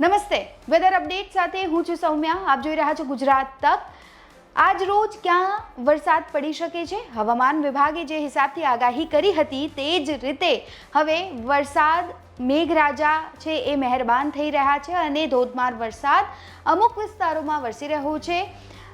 નમસ્તે. Weather update સાથે હું છું સૌમ્યા. આપ જોઈ રહ્યા છો ગુજરાત તક. આજ રોજ ક્યાં વરસાદ પડી શકે છે? હવામાન વિભાગે જે હિસાબથી આગાહી કરી હતી તે જ રીતે હવે વરસાદ મેઘરાજા છે એ મહેરબાન થઈ રહ્યા છે અને ધોધમાર વરસાદ અમુક વિસ્તારોમાં વરસી રહ્યો છે.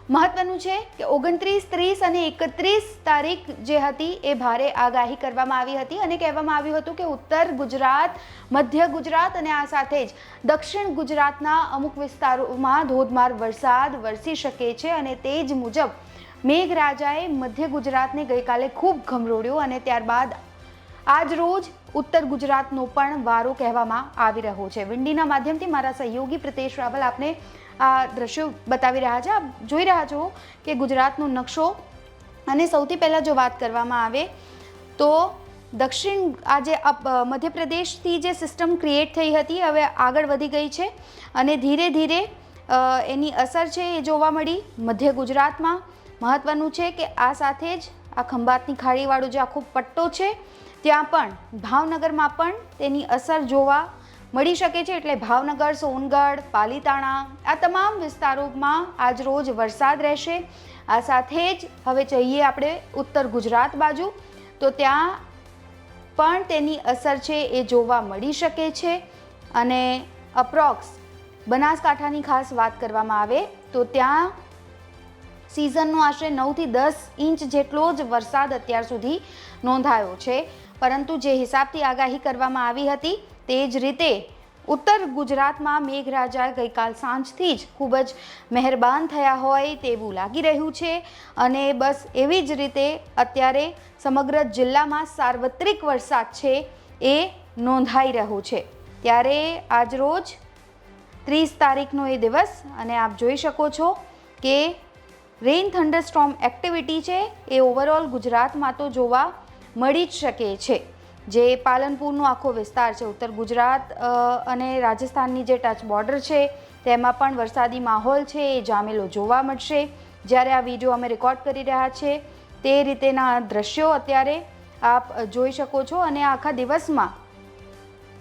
મહત્વનું છે કે ઓગણત્રીસ, ત્રીસ અને એકત્રીસ તારીખ જે હતી એ ભારે આગાહી કરવામાં આવી હતી અને કહેવામાં આવ્યું હતું કે ઉત્તર ગુજરાત, મધ્ય ગુજરાત અને આ સાથે જ દક્ષિણ ગુજરાતના અમુક વિસ્તારોમાં ધોધમાર વરસાદ વરસી શકે છે અને તે જ મુજબ મેઘરાજાએ મધ્ય ગુજરાતને ગઈકાલે ખૂબ ગમરોડ્યો અને ત્યારબાદ આજ રોજ ઉત્તર ગુજરાતનો પણ વારો કહેવામાં આવી રહ્યો છે. વિંડીના માધ્યમથી મારા સહયોગી પ્રિતેશ રાવલ આપને આ દ્રશ્યો બતાવી રહ્યા છે. આપ જોઈ રહ્યા છો કે ગુજરાતનો નકશો અને સૌથી પહેલાં જો વાત કરવામાં આવે તો દક્ષિણ આજે મધ્યપ્રદેશથી જે સિસ્ટમ ક્રિએટ થઈ હતી હવે આગળ વધી ગઈ છે અને ધીરે ધીરે એની અસર છે એ જોવા મળી. મધ્ય ગુજરાતમાં મહત્ત્વનું છે કે આ સાથે જ આ ખંભાતની ખાડીવાળો જે આખો પટ્ટો છે ત્યાં પણ ભાવનગરમાં પણ તેની અસર જોવા મળી શકે છે. એટલે ભાવનગર, સોનગઢ, પાલીતાણા આ તમામ વિસ્તારોમાં આજ રોજ વરસાદ રહેશે. આ સાથે જ હવે જઈએ આપણે ઉત્તર ગુજરાત બાજુ. તો ત્યાં પણ તેની અસર છે એ જોવા મળી શકે છે. અને અપ્રોક્સ બનાસકાંઠાની ખાસ વાત કરવામાં આવે તો ત્યાં સિઝનનો આશરે નવથી દસ ઇંચ જેટલો જ વરસાદ અત્યાર સુધી નોંધાયો છે. પરંતુ જે હિસાબથી આગાહી કરવામાં આવી હતી તે જ રીતે ઉત્તર ગુજરાતમાં મેઘરાજા ગઈકાલ સાંજથી જ ખૂબ જ મહેરબાન થયા હોય તેવું લાગી રહ્યું છે. અને બસ એવી જ રીતે અત્યારે સમગ્ર જિલ્લામાં સાર્વત્રિક વરસાદ છે એ નોંધાઈ રહ્યો છે. ત્યારે આજરોજ ત્રીસ તારીખનો એ દિવસ અને આપ જોઈ શકો છો કે રેઇન થંડરસ્ટ્રોમ એક્ટિવિટી છે એ ઓવરઓલ ગુજરાતમાં તો જોવા મળી જ શકે છે. જે પાલનપુરનો આખો વિસ્તાર છે, ઉત્તર ગુજરાત અને રાજસ્થાનની જે ટચ બોર્ડર છે, તેમાં પણ વરસાદી માહોલ છે, એ જામેલો જોવા મળશે. જ્યારે આ વીડિયો અમે રેકોર્ડ કરી રહ્યા છે, તે રીતેના દ્રશ્યો અત્યારે આપ જોઈ શકો છો અને આખા દિવસમાં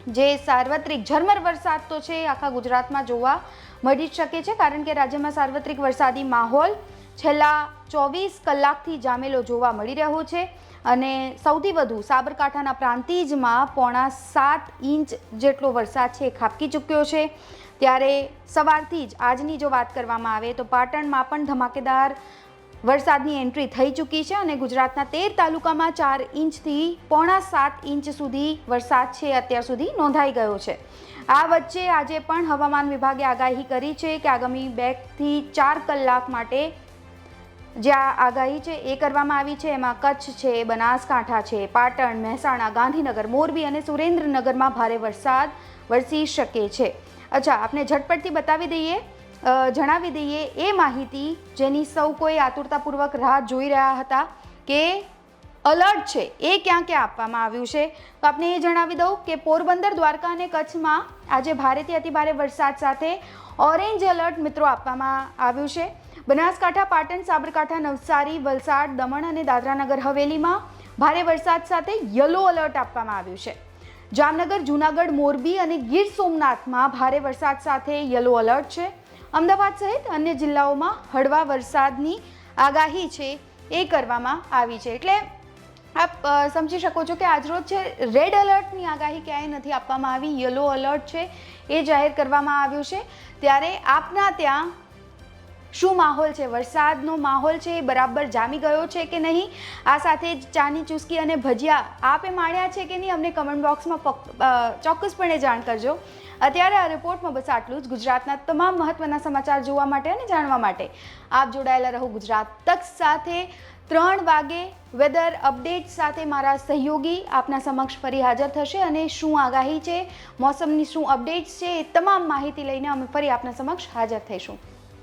જે સાર્વત્રિક ઝરમર વરસાદ તો છે, આખા ગુજરાતમાં જોવા મળી શકે છે, કારણ કે રાજ્યમાં સાર્વત્રિક વરસાદી માહોલ છેલ્લા ચોવીસ કલાકથી જામેલો જોવા મળી રહ્યો છે અને સૌથી વધુ સાબરકાંઠાના પ્રાંતિજમાં પોણા સાત ઇંચ જેટલો વરસાદ છે ખાબકી ચૂક્યો છે. ત્યારે સવારથી જ આજની જો વાત કરવામાં આવે તો પાટણમાં પણ ધમાકેદાર વરસાદની એન્ટ્રી થઈ ચૂકી છે અને ગુજરાતના તેર તાલુકામાં ચાર ઇંચથી પોણા સાત ઇંચ સુધી વરસાદ છે અત્યાર સુધી નોંધાઈ ગયો છે. આ વચ્ચે આજે પણ હવામાન વિભાગે આગાહી કરી છે કે આગામી બેથી ચાર કલાક માટે જે આ આગાહી છે એ કરવામાં આવી છે. એમાં કચ્છ છે, બનાસકાંઠા છે, પાટણ, મહેસાણા, ગાંધીનગર, મોરબી અને સુરેન્દ્રનગરમાં ભારે વરસાદ વરસી શકે છે. અચ્છા, આપને ઝટપટથી બતાવી દઈએ જણાવી દઈએ એ માહિતી જેની સૌ કોઈ આતુરતાપૂર્વક રાહ જોઈ રહ્યા હતા કે અલર્ટ છે એ ક્યાં ક્યાં આપવામાં આવ્યું છે. તો આપને એ જણાવી દઉં કે પોરબંદર, દ્વારકા અને કચ્છમાં આજે ભારેથી અતિભારે વરસાદ સાથે ઓરેન્જ એલર્ટ મિત્રો આપવામાં આવ્યું છે. બનાસકાંઠા, પાટણ, સાબરકાંઠા, નવસારી, વલસાડ, દમણ અને દાદરાનગર હવેલીમાં ભારે વરસાદ સાથે યલો એલર્ટ આપવામાં આવ્યું છે. જામનગર, જૂનાગઢ, મોરબી અને ગીર સોમનાથમાં ભારે વરસાદ સાથે યલો એલર્ટ છે. અમદાવાદ સહિત અન્ય જિલ્લાઓમાં હળવા વરસાદની આગાહી છે એ કરવામાં આવી છે. એટલે આપ સમજી શકો છો કે આજરોજ છે રેડ એલર્ટની આગાહી ક્યાંય નથી આપવામાં આવી, યલો એલર્ટ છે એ જાહેર કરવામાં આવ્યું છે. ત્યારે આપના ત્યાં શું માહોલ છે? વરસાદનો માહોલ છે એ બરાબર જામી ગયો છે કે નહીં? આ સાથે જ ચાની ચુસ્કી અને ભજીયા આપે માણ્યા છે કે નહીં? અમને કમેન્ટ બોક્સમાં ચોક્કસપણે જાણ કરજો. અત્યારે આ રિપોર્ટમાં બસ આટલું જ. ગુજરાતના તમામ મહત્વના સમાચાર જોવા માટે અને જાણવા માટે. આપ જોડાયેલા રહો ગુજરાત તક સાથે. ત્રણ વાગે વેધર અપડેટ સાથે મારા સહયોગી આપના સમક્ષ ફરી હાજર થશે અને શું આગાહી છે, મોસમની શું અપડેટ્સ છે એ તમામ માહિતી લઈને અમે ફરી આપના સમક્ષ હાજર થઈશું.